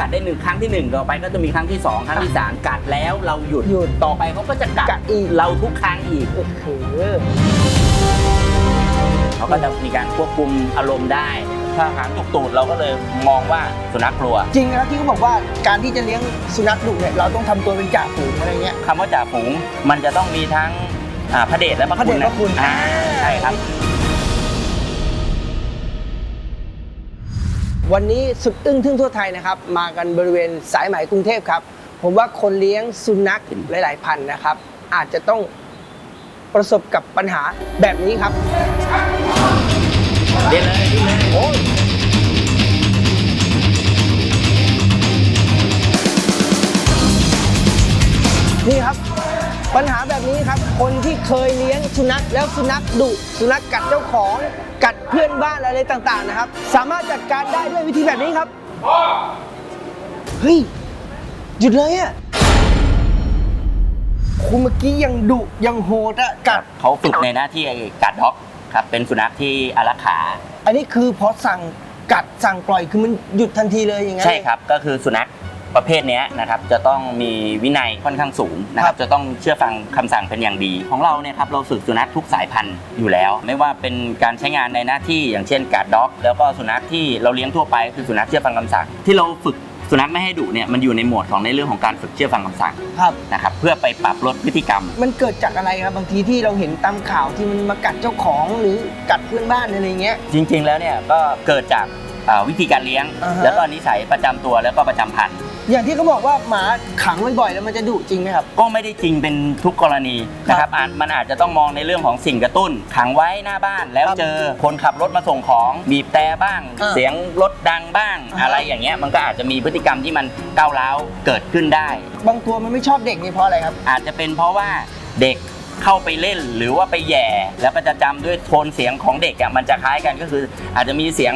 กัดได้หนึ่งครั้งที่หนึ่งต่อไปก็จะมีครั้งที่สองครั้งที่สามกัดแล้วเราหยุดหยุด ต่อไปเขาก็จะกัดกัดอีก เราทุกครั้งอีก โอ้โห เขาก็จะมีการควบคุมอารมณ์ได้ ถ้าหางจุกตูดเราก็เลยมองว่าสุนัขกลัวจริงนะครับที่เขาบอกว่าการที่จะเลี้ยงสุนัขดุเนี่ยเราต้องทำตัวเป็นจ่าฝูงอะไรเงี้ย คำว่าจ่าฝูงมันจะต้องมีทั้งอ่าพระเดชและพระพระคุเดณชพระคุณ อ่าใช่ครับ วันนี้สุดอึ้งทึ่งทั่วไทยนะครับ มากันบริเวณสายไหมกรุงเทพครับ ผมว่าคนเลี้ยงสุนัขหลาย ๆ พันธุ์นะครับ อาจจะต้องประสบกับปัญหาแบบนี้ครับเรียนเลยเรียนเลยโอ้ยนี่ครับ ปัญหาแบบนี้ครับ คนที่เคยเลี้ยงสุนัขแล้วสุนัขดุสุนัขกัดเจ้าของกัดเพื่อนบ้านอะไรต่างๆนะครับ สามารถจัดการได้ด้วยวิธีแบบนี้ครับเฮ้ยหยุดเลยอะคุณเมื่อกี้ยังดุยังโหดอะกัด เขาฝึกในหน้าที่การด็อกครับ เป็นสุนัขที่อารักขา อันนี้คือพอสั่งกัดสั่งปล่อยคือมันหยุดทันทีเลยอย่างงั้นใช่ครับ ก็คือสุนัข ประเภทเนี้ยนะครับจะต้องมีวินัยค่อนข้างสูงนะคครัรับบจะต้องเชื่อฟังคำสั่งเป็นอย่างดี ของเราเนี่ยครับเราฝึกสุนัขทุกสายพันธุ์อยู่แล้ว ไม่ว่าเป็นการใช้งานในหน้าที่อย่างเช่นการด็อก แล้วก็สุนัขที่เราเลี้ยงทั่วไปคือสุนัขเชื่อฟังคำสั่ง ที่เราฝึกสุนัขไม่ให้ดุเนี่ยมันอยู่ในหมวดของในเรื่องของการฝึกเชื่อฟังคำสั่งครับ นะครับเพื่อไปปรับลดพฤติกรรม มันเกิดจากอะไรครับบางทีที่เราเห็นตามข่าวที่มันมากัดเจ้าของหรือกัดเพื่อนบ้านอะไรเงี้ย จริง ๆ แล้วเนี่ยก็เกิดจากอ่าวิธีการเลี้ยง อ่าฮะ แล้วก็นิสัยประจำตัวแล้วก็ประจำพันธุ์ อย่างที่เขาบอกว่าหมาขังบ่อยๆแล้วมันจะดุจริงไหมครับ ก็ไม่ได้จริงเป็นทุกกรณีนะครับอาจมันอาจจะต้องมองในเรื่องของสิ่งกระตุ้น ขังไว้หน้าบ้านแล้วครับเจอคนขับรถมาส่งของบีบแต่บ้างอ่าเสียงรถดังบ้างอ่าฮะอะไรอย่างเงี้ยมันก็อาจจะมีพฤติกรรมที่มันก้าวร้าวเกิดขึ้นได้ บางตัวมันไม่ชอบเด็กนี่เพราะอะไรครับ อาจจะเป็นเพราะว่าเด็กเข้าไปเล่นหรือว่าไปแหย่ แล้วก็จะจำด้วยโทนเสียงของเด็กอะมันจะคล้ายกันก็คือ อาจจะมีเสียง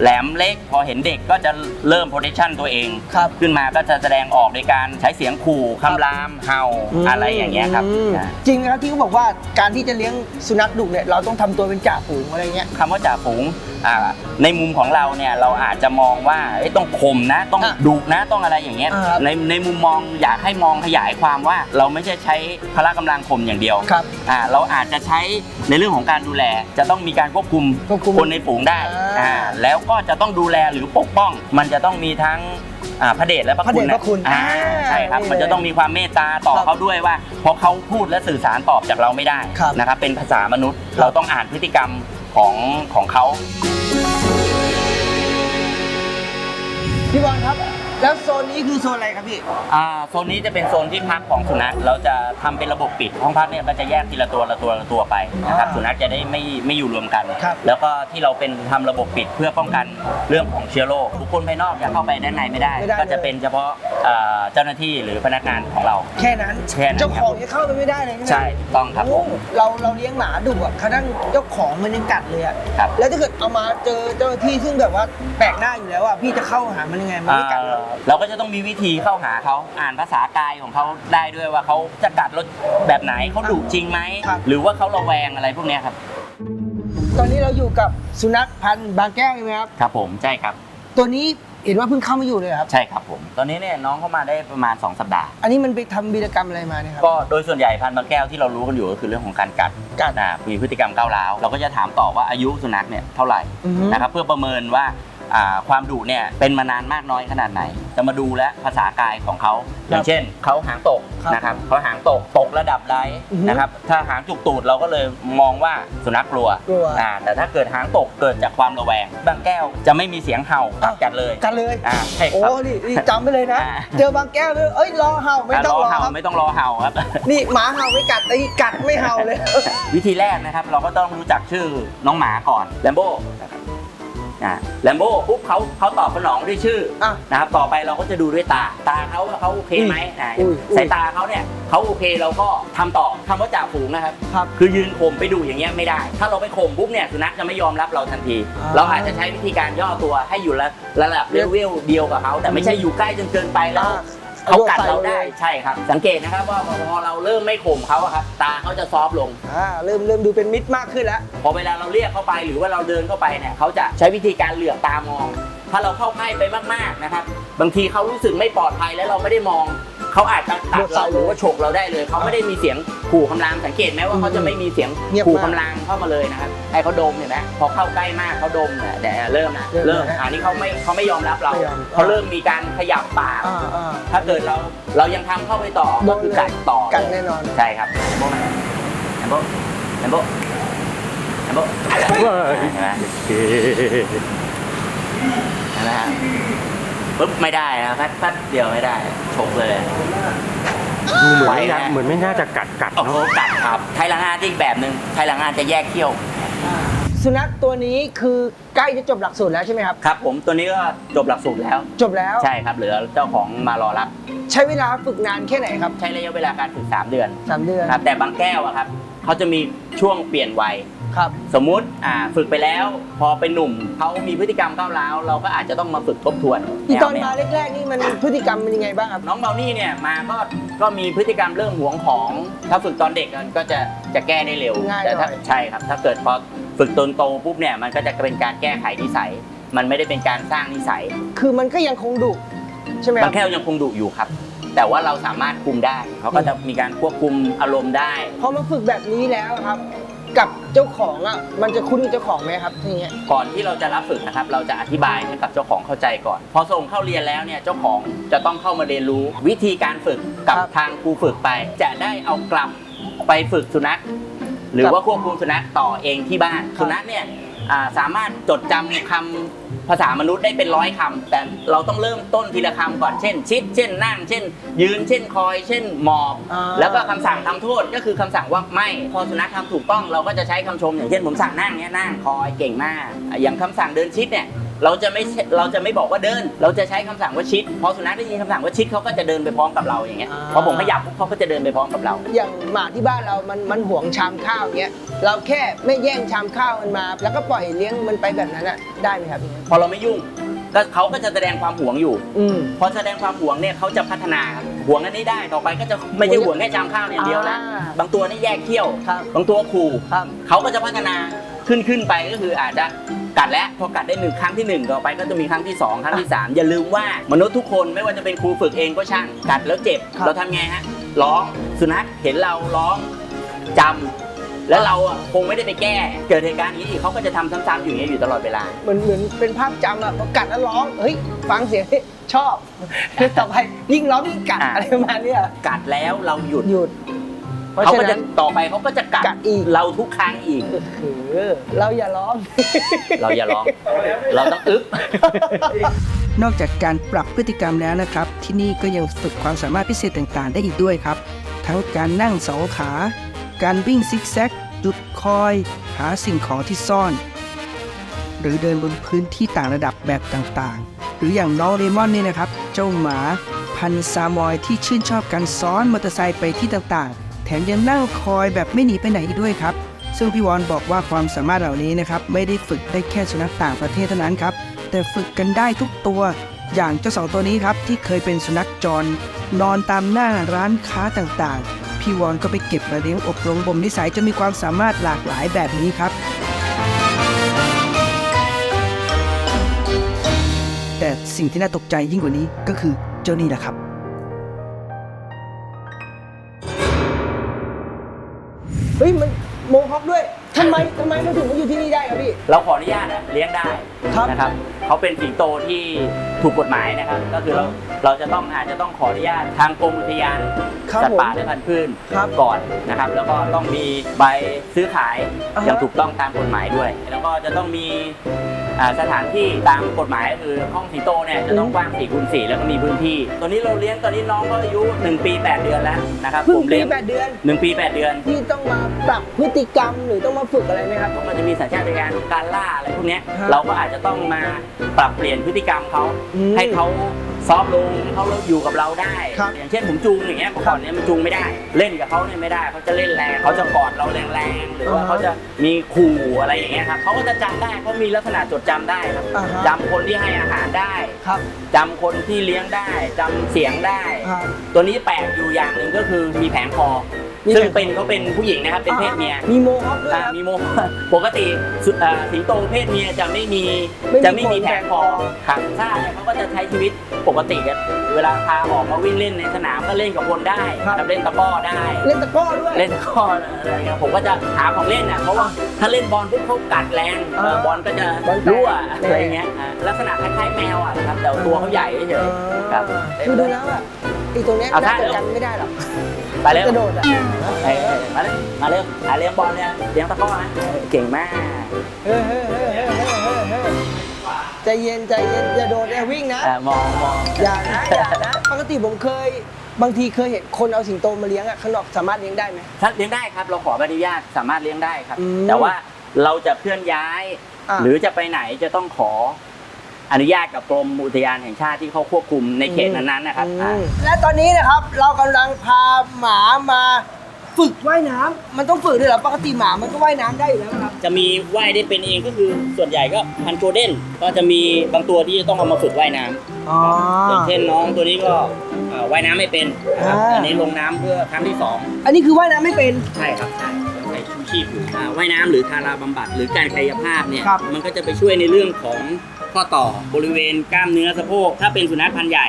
แหลมเล็กพอเห็นเด็กก็จะเริ่ม protection ตัวเอง ครับขึ้นมาก็จะแสดงออกโดยการใช้เสียงขู่คำรามเห่าอะไรอย่างเงี้ยครับอืมอ่า จริงนะครับที่เขาบอกว่าการที่จะเลี้ยงสุนัขดุเนี่ยเราต้องทำตัวเป็นจ่าฝูงอะไรเงี้ย คำว่าจ่าฝูงอ่าในมุมของเราเนี่ยเราอาจจะมองว่าเอ้ยต้องข่มนะต้องอะดุนะต้องอะไรอย่างเงี้ยอ่าครับ ในในมุมมองอยากให้มองขยายความว่า เราไม่ใช่ใช้พละกำลังข่มอย่างเดียวครับ อ่าเราอาจจะใช้ในเรื่องของการดูแล จะต้องมีการควบคุมควบคุมคนในฝูงได้อ่า อ่าแล้วก็จะต้องดูแลหรือปกป้อง มันจะต้องมีทั้งอ่าพระเดชและพระพระคุเดณชพระคุณอ่าอ่าใช่ครับ นี่มันจะต้องมีความเมตตาต่อครับเขาด้วยว่าเพราะเขาพูดและสื่อสารตอบจากเราไม่ได้ครับนะครับ เป็นภาษามนุษย์ ครับ เราต้องอ่านพฤติกรรมของของเขา พี่บอลครับ แล้วโซนนี้คือโซนอะไรครับพี่ อ่าโซนนี้จะเป็นโซนที่พักของสุนัขเราจะทำเป็นระบบปิดห้องพักเนี่ยก็จะแยกทีละตัวละตัวละตัวไปนะครับอ่าสุนัขจะได้ไม่ไม่อยู่รวมกัน ครับ แล้วก็ที่เราเป็นทำระบบปิดเพื่อป้องกันเรื่องของเชื้อโรคบุคคลภายนอกจะเข้าไปด้านในไม่ได้ ไม่ได้ ก็จะเป็นเฉพาะเอ่อเจ้าหน้าที่หรือพนักงานของเรา แค่นั้นแค่นั้นเจ้าของยังเข้าไปไม่ได้เลยใช่ไหมใช่ถูกต้องครับผโอ้ม เราเราเลี้ยงหมาดุอะเขาทั้งเจ้าของมันยังกัดเลยอะครับ แล้วถ้าเกิดเอามาเจอเจ้าหน้าที่ซึ่งแบบว่าแปลกหน้าอยู่แล้วอะพี่จะเข้าหามันยังไงมันไม่กัดเหรอเอ่อเราก็จะต้องมีวิธีเข้าหาเขาอ่านภาษากายของเขาได้ด้วยว่าเขาจะกัดรถแบบไหนเขาดุจริงไหมครับ หรือว่าเขาระแวงอะไรพวกเนี้ยครับ ตอนนี้เราอยู่กับสุนัขพันธุ์บางแก้วใช่ไหมครับ ครับผมใช่ครับ ตัวนี้เห็นว่าเพิ่งเข้ามาอยู่เลยเหรอครับ ใช่ครับผม ตอนนี้เนี่ยน้องเข้ามาได้ประมาณ 2 สัปดาห์ อันนี้มันไปทำวีรกรรมอะไรมาเนี่ยครับ ก็โดยส่วนใหญ่พันธุ์บางแก้วที่เรารู้กันอยู่ก็คือเรื่องของการกัดกัดนะมีพฤติกรรมก้าวร้าวเราก็จะถามต่อว่าอายุสุนัขเนี่ยเท่าไหร่อือฮึ นะครับเพื่อประเมินว่าอ่า ความดุเนี่ยเป็นมานานมากน้อยขนาดไหน จะมาดูและภาษากายของเขาอย่างเช่นเขาหางตกครับนะครับเขาหางตกตกระดับใดอือฮึนะครับถ้าหางจุกตูดเราก็เลยมองว่าสุนัขกลัวกลัวอ่าแต่ถ้าเกิดหางตกเกิดจากความระแวง บางแก้วจะไม่มีเสียงเห่ากัดกันเลยกันเลยอ่าใช่โอ้ครับนี่นี่จำไปเลยนะอ่าเจอบางแก้วเลยเอ้ยรอเห่าไม่ต้องรอเห่าครับไม่ต้องรอเห่าครับนี่หมาเห่าไม่กัดแต่นี่กัดไม่เห่าเลย วิธีแรกนะครับ เราก็ต้องรู้จักชื่อน้องหมาก่อนแลมโบ้ นะครับอ่าแลมโบ้ปุ๊บเขาเขาตอบสนองด้วยชื่ออะนะครับต่อไปเราก็จะดูด้วยตา ตาเขาว่าเขาโอเคไหมนะอุ้ยอุ้ย สายตาเขาเนี่ยเขาโอเคเราก็ทำต่อคำว่าจ่าฝูงนะครับ ครับ คือยืนข่มไปดูอย่างเงี้ยไม่ได้ ถ้าเราไปข่มปุ๊บเนี่ยสุนัขจะไม่ยอมรับเราทันที อ่าเราอาจจะใช้วิธีการย่อตัวให้อยู่ระระดับเลเวลเดียวกับเขาแต่ไม่ใช่อยู่ใกล้จนเกินไปแล้ว อะ เขากัดเราได้โยนใส่ลยใช่ครับ สังเกตนะครับว่าพอเราเริ่มไม่ข่มเขาอะครับตาเขาจะซอฟต์ลง อ่าเริ่มเริ่มดูเป็นมิตรมากขึ้นแล้ว พอเวลาเราเรียกเข้าไปหรือว่าเราเดินเข้าไปเนี่ยเขาจะใช้วิธีการเหลือบตามองถถ้าเราเข้าใกล้ไปมากๆนะครับ บางทีเขารู้สึกไม่ปลอดภัยแล้วเราไม่ได้มอง เขาอาจจะตัดเราหรือว่าฉกเราได้เลย เขาไม่ได้มีเสียงขู่คำรามสังเกตไหมว่าเขาจะไม่มีเสียงเงียบขู่มากคำรามเข้ามาเลยนะครับให้เขาดมเห็นไหมพอเข้าใกล้มากเขาดมเนี่ยเดี๋ยวเริ่มนะเริ่เริ่มมนะอันนี้เขาไม่เขาไม่ยอมรับเราไม่ยอมเขาเริ่มมีการขยับปากอ่าอ่าถ้าเกิดเราเรายังทำเข้าไปต่อโดก็นคือเลยกัดต่อกัดเลยแน่นอนใช่ครับแอมโบแอมโบแอมโบแอมโบเห็นไหมเห็นไหมฮะ ปุ๊บไม่ได้นะแป๊บแป๊บเดียวไม่ได้ฉกเลย ดูเหมือนไม่ไหวน่านะ เหมือนไม่น่าจะกัดกัดโอ้โหเนาะกัดครับ ไทยละงานที่อีกแบบหนึ่งไทยละงานจะแยกเขี้ยว สุนัขตัวนี้คือใกล้จะจบหลักสูตรแล้วใช่ไหมครับ ครับ ผมตัวนี้ก็จบหลักสูตรแล้ว จบแล้ว ใช่ครับ เหลือเจ้าของมารอรับ ใช้เวลาฝึกนานแค่ไหนครับใช้ระยะเวลาการฝึก 3 เดือน สามเดือน ครับ แต่บางแก้วอะครับ เขาจะมีช่วงเปลี่ยนวัย ครับ สมมุติอ่าฝึกไปแล้วพอเป็นหนุ่มเขามีพฤติกรรมก้าวร้าวเราก็อาจจะต้องมาฝึกทบทวนอีตอนแวมาแรกๆนี่มันพฤติกรรมเป็นยังไงบ้างครับ น้องเบลนี่เนี่ยมาก็ก็มีพฤติกรรมเรื่องหวงของ ถ้าฝึกตอนเด็กมันก็จะจะแก้ได้เร็วง่ายแต่ถ้าหน่อยใช่ครับ ถ้าเกิดพอฝึกตนโตปุ๊บเนี่ยมันก็จะเป็นการแก้ไขนิสัย มันไม่ได้เป็นการสร้างนิสัยคือมันก็ยังคงดุใช่ไหมคบารังบแก้วยังคงดุอยู่ครับ แต่ว่าเราสามารถคุมได้เขาก็จะมีการควบคุมอารมณ์ได้ พอมาฝึกแบบนี้แล้วครับ กับเจ้าของอะมันจะคุ้นกับเจ้าของไหมครับทีเนี้ย ก่อนที่เราจะรับฝึกนะครับ เราจะอธิบายให้กับเจ้าของเข้าใจก่อน พอส่งเข้าเรียนแล้วเนี่ยเจ้าของจะต้องเข้ามาเรียนรู้วิธีการฝึกกับครับทางครูฝึกไป จะได้เอากลับไปฝึกสุนัขหรือครับว่าควบคุมสุนัขต่อเองที่บ้านครับสุนัขเนี่ย อ่าสามารถจดจำคำภาษามนุษย์ได้เป็นร้อยคำแต่เราต้องเริ่มต้นทีละคำก่อน เช่น ชิด เช่นนั่ง เช่น ยืน เช่นคอย เช่นหมอบ อ่า แล้วก็คำสั่งทำโทษก็คือคำสั่งว่าไม่ พอสุนัขทำถูกต้องเราก็จะใช้คำชมอย่างเช่นผมสั่งนั่งเนี่ยนั่งคอยเก่งมากอะอย่างคำสั่งเดินชิดเนี่ย เราจะไม่เราจะไม่บอกว่าเดิน เราจะใช้คำสั่งว่าชิดพอสุนัขได้ยินคำสั่งว่าชิดเขาก็จะเดินไปพร้อมกับเราอย่างเงี้ยอ่า พอผมขยับปุ๊บเขาก็จะเดินไปพร้อมกับเรา อย่างหมาที่บ้านเรามันมันห่วงชามข้าวเงี้ย เราแค่ไม่แย่งชามข้าวมันมา แล้วก็ปล่อยเลี้ยงมันไปแบบนั้นอะ ได้ไหมครับ พอเราไม่ยุ่งก็เขาก็จะแสดงความหวงอยู่ อืม พอแสดงความหวงเนี่ยเขาจะพัฒนาครับหวงอันนี้ได้ต่อไปก็จะไม่ใช่หวงแค่ชามข้าวอย่างเดียวนะอ่า บางตัวนี่แยกเขี้ยว ครับ บางตัวขู่ครับ เขาก็จะพัฒนา ขึ้นขึ้นไปก็คืออาจจะกัดแล้วพอกัดได้หนึ่งครั้งที่หนึ่งต่อไปก็จะมีครั้งที่สองครั้งที่สามอย่าลืมว่ามนุษย์ทุกคนไม่ว่าจะเป็นครูฝึกเองก็ช่างกัดแล้วเจ็บครับเราทำไงฮะร้องสุนัขเห็นเราร้องจำแล้วเราอะคงไม่ได้ไปแก้ เกิดเหตุการณ์อย่างนี้อีกเขาก็จะทำซ้ำๆอยู่อย่างนี้ยอยู่ตลอดเวลา เหมือนเหมือนเป็นภาพจำอะพอกัดแล้วร้อง เฮ้ย ฟังเสียงชอบ ต่อไปยิ่งร้องยิ่งกัดอ่าอะไรประมาณเนี้ยกัดแล้วเราหยุด หยุด เพราะเขาฉะก็จะนั้น ต่อไปเขาก็จะกัดกัดอีก เราทุกครั้งอีกคือเราอย่าร้อง เราอย่าร้อง เราต้องอึ๊บ นอกจากการปรับพฤติกรรมแล้วนะครับ ที่นี่ก็ยังฝึกความสามารถพิเศษต่างๆ ได้อีกด้วยครับ ทั้งการนั่งสองขา การวิ่งซิกแซก จุดคอย หาสิ่งของที่ซ่อน หรือเดินบนพื้นที่ต่างระดับแบบต่างๆ หรืออย่างน้องเรมอนเนี่ยนะครับ เจ้าหมาพันธุ์ซามอยที่ชื่นชอบการซ้อนมอเตอร์ไซค์ไปที่ต่างๆ แถมยังนั่งคอยแบบไม่หนีไปไหนอีกด้วยครับ ซึ่งพี่วอนบอกว่าความสามารถเหล่านี้นะครับไม่ได้ฝึกได้แค่สุนัขต่างประเทศเท่านั้นครับ แต่ฝึกกันได้ทุกตัว อย่างเจ้าสองตัวนี้ครับที่เคยเป็นสุนัขจร นอนตามหน้าร้านค้าต่างๆ พี่วอนก็ไปเก็บมาเลี้ยงอบรมบ่มนิสัยจนมีความสามารถหลากหลายแบบนี้ครับแต่สิ่งที่น่าตกใจยิ่งกว่านี้ก็คือเจ้านี่แหละครับ เฮ้ยมันโมฮอคด้วยทำไมทำไมมันถึงมาอยู่ที่นี่ได้ครับพี่ เราขออนุญาตอะเลี้ยงได้ครับนะครับเขาเป็นสิงโตที่ถูกกฎหมายนะครับ ก็คือเราเราจะต้องอาจจะต้องขออนุญาตทางกรมอุทยานครับสัตว์ป่าผมและพันธุ์พืชครับก่อนนะครับ แล้วก็ต้องมีใบซื้อขายอ่าฮะ อย่างถูกต้องตามกฎหมายด้วย แล้วก็จะต้องมีอ่า สถานที่ตามกฎหมายก็คือห้องสิงโตเนี่ยจะต้องกว้าง4คูณ4แล้วก็มีพื้นที่ ตัวนี้เราเลี้ยงตอนนี้น้องก็อายุ 1 ปี 8 เดือนแล้วนะครับเพิ่งผมปีเลี้ยงแปดเดือน1ปี 8 เดือน พี่ต้องมาปรับพฤติกรรมหรือต้องมาฝึกอะไรไหมครับเขาก็จะมีสัญชาตญาณของการล่าอะไรพวกเนี้ยฮะเราก็อาจจะต้องมาปรับเปลี่ยนพฤติกรรมเขาอืม ให้เขา ซอฟต์ลงเขาอยู่กับเราได้ ครับอย่างเช่นผมจูงอย่างเงี้ยเมื่อก่อนเนี้ยมันจูงไม่ได้ เล่นกับเขาเนี่ยไม่ได้เขาจะเล่นแรงเขาจะกอดเราแรงๆหรือว่าอ่าฮะเขาจะมีขู่อะไรอย่างเงี้ยครับเขาก็จะจำได้เขามีลักษณะจดจำได้ครับอ่าฮะ จำคนที่ให้อาหารได้ครับจำคนที่เลี้ยงได้จำเสียงได้ครับตัวนี้แปลกอยู่อย่างหนึ่งก็คือมีแผงคอมี ซึ่งแบ่งเป็นเขาเป็นผู้หญิงนะครับเป็นเพศเมียมีโมฮอคด้วยอ่าครับมีโมปกติสุอ่าสิงโตเพศเมียจะไม่มีไม่มีจะไม่มีขนแผงคอแผงคอครับใช่เขาก็จะใช้ชีวิตปกติอะเวลาพาออกมาวิ่งเล่นในสนามก็เล่นกับคนได้ครับเล่นตะกร้อได้ เล่นตะกร้อด้วย เล่นตะกร้ออะไรเงี้ยผมก็จะหาของเล่นอะเพราะว่าถ้าเล่นบอลปุ๊บเขากัดแรงเออบอลก็จะบอลแตกรั่วอะไรเงี้ยอ่าลักษณะคล้ายๆแมวอะนะครับแต่ตัวเขาใหญ่เฉยๆครับ คือดูแล้วอะไอ้ตรงเนี้ยเอาน่าท่า จะกันไม่ได้หรอก ไปเร็วกระโดดอะเอ้ยมาเลยมาเร็วหาเลี้ยงบอลเนี่ยเลี้ยงตะกร้อนะเก่งมากเฮ้ยเฮ้ยเฮ้ยเฮ้ยเฮ้ยเฮ้ยเฮ้ยใจเย็นใจเย็นอย่าโดดอย่าวิ่งนะ อ่ามองมองอย่านะอย่านะปกติผมเคย บางทีเคยเห็นคนเอาสิงโตมาเลี้ยงอะข้างนอกสามารถเลี้ยงได้ไหม ถ้าเลี้ยงได้ครับ เราขอใบอนุญาตสามารถเลี้ยงได้ครับ อืมแต่ว่าเราจะเคลื่อนย้าย อะ หรือจะไปไหนจะต้องขอ อนุญาตกับกรมอุทยานแห่งชาติที่เขาควบคุมในเขตนั้นๆนะครับอือะมและตอนนี้นะครับเรากำลังพาหมามาฝึกว่ายน้ำมันต้องฝึกด้วยเหรอปกติหมามันก็ว่ายน้ำได้อยู่แล้วครับ จะมีว่ายได้เป็นเองก็คือส่วนใหญ่ก็พันโกลเด้นก็จะมีบางตัวที่จะต้องเอามาฝึกว่ายน้ำอ๋ออย่างเช่นน้องตัวนี้ก็เอ่อว่ายน้ำไม่เป็นนะครับอ่า อันนี้ลงน้ำเพื่อครั้งที่สองอันนี้คือว่ายน้ำไม่เป็น ใช่ครับใช่ใช้ชูชีพอยู่อ่าว่ายน้ำหรือทาราบำบัด หรือการกายภาพเนี่ยครับ มันก็จะไปช่วยในเรื่องของ ข้อต่อบริเวณกล้ามเนื้อสะโพกถ้าเป็นสุนัขพันธุ์ใหญ่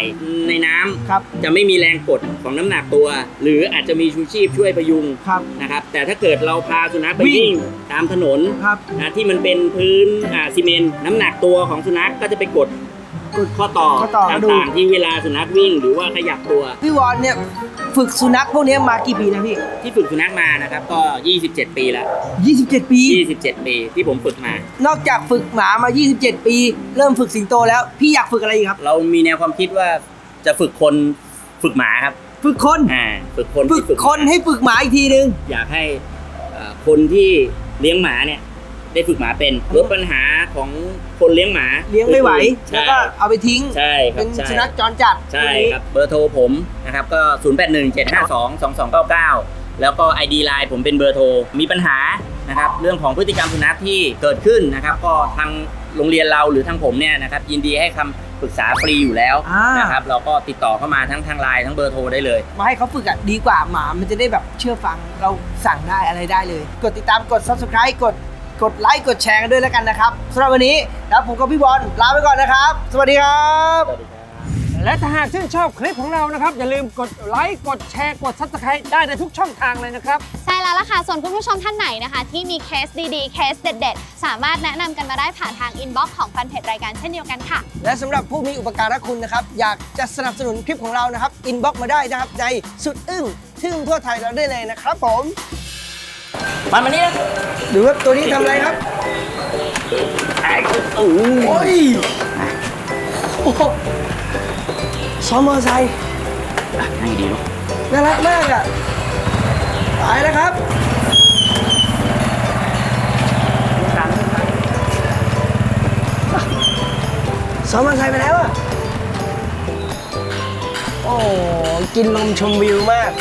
ในน้ำครับจะไม่มีแรงกดของน้ำหนักตัว หรืออาจจะมีชูชีพช่วยพยุงครับ นะครับ แต่ถ้าเกิดเราพาสุนัขไปวิ่ง วิ่งตามถนนครับ นะที่มันเป็นพื้นอ่าซีเมนต์น้ำหนักตัวของสุนัขก็จะไปกด กดข้อต่อข้อต่อตกระดูก่างๆที่เวลาสุนัขวิ่งหรือว่าขยับตัว พี่วอนเนี่ยฝึกสุนัขพวกนี้มากี่ปีนะพี่ ที่ฝึกสุนัขมานะครับก็ 27 ปีแล้ว27 ปี 27 ปีที่ผมฝึกมา นอกจากฝึกหมามา 27 ปี เริ่มฝึกสิงโตแล้ว พี่อยากฝึกอะไรอีกครับ เรามีแนวความคิดว่าจะฝึกคนฝึกหมาครับฝึกคน อ่าฝึกคนฝึที่กคนหมาให้ฝึกหมาอีกทีนึง อยากให้เอ่อคนที่เลี้ยงหมาเนี่ย ได้ฝึกหมาเป็นลดปัญหาของคนเลี้ยงหมา เลี้ยงไม่ไหวใช่แล้วก็เอาไปทิ้ง ใช่ครัเป็บนใช่สุนัขจรจัด ใช่ครับ เบอร์โทรผมนะครับก็ 0 8 1 7 5 2 2 2 9 9 แล้วก็ ID Line ผมเป็นเบอร์โทร มีปัญหานะครับเรื่องของพฤติกรรมสุนัขที่เกิดขึ้นนะครับก็ทางโรงเรียนเราหรือทางผมเนี่ยนะครับยินดีให้คำปรึกษาฟรีอยู่แล้วอ่านนะครับเราก็ติดต่อเข้ามาทั้งทางไลน์ทั้งเบอร์โทรได้เลย มาให้เขาฝึกอะดีกว่าหมามันจะได้แบบเชื่อฟังเราสั่งได้อะไรได้เลย กดติดตามกด subscribe กด กดไลค์กดแชร์กันด้วยแล้วกันนะครับสำหรับวันนี้แล้วผมกับพี่บอลลาไปก่อนนะครับ สวัสดีครับ และถ้าหากชื่นชอบคลิปของเรานะครับ อย่าลืมกดไลค์กดแชร์กด Subscribe ได้ในทุกช่องทางเลยนะครับ ใช่แล้วล่ะค่ะ ส่วนคุณผู้ชมท่านไหนนะคะ ที่มีเคสดีๆ เคสเด็ด ๆ สามารถแนะนำกันมาได้ผ่านทางอินบ็อกซ์ของแฟนเพจรายการเช่นเดียวกันค่ะ และสำหรับผู้มีอุปการะคุณนะครับ อยากจะสนับสนุนคลิปของเรานะครับ อินบ็อกมาได้นะครับในสุดอึ้งทึ่งทั่วไทยเราได้เลยนะครับผม มันมานี่นะหรือว่าตัวนี้ทำอะไรครับไอ้โอ้โหโอ้ยโอ้โหซ้อมมอเตอร์ไซค์ให้ดีลูกน่ารักมากอะตายแล้วครับซ้อมมอเตอร์ไซค์ไปแล้วอะโอ้กินลมชมวิวมาก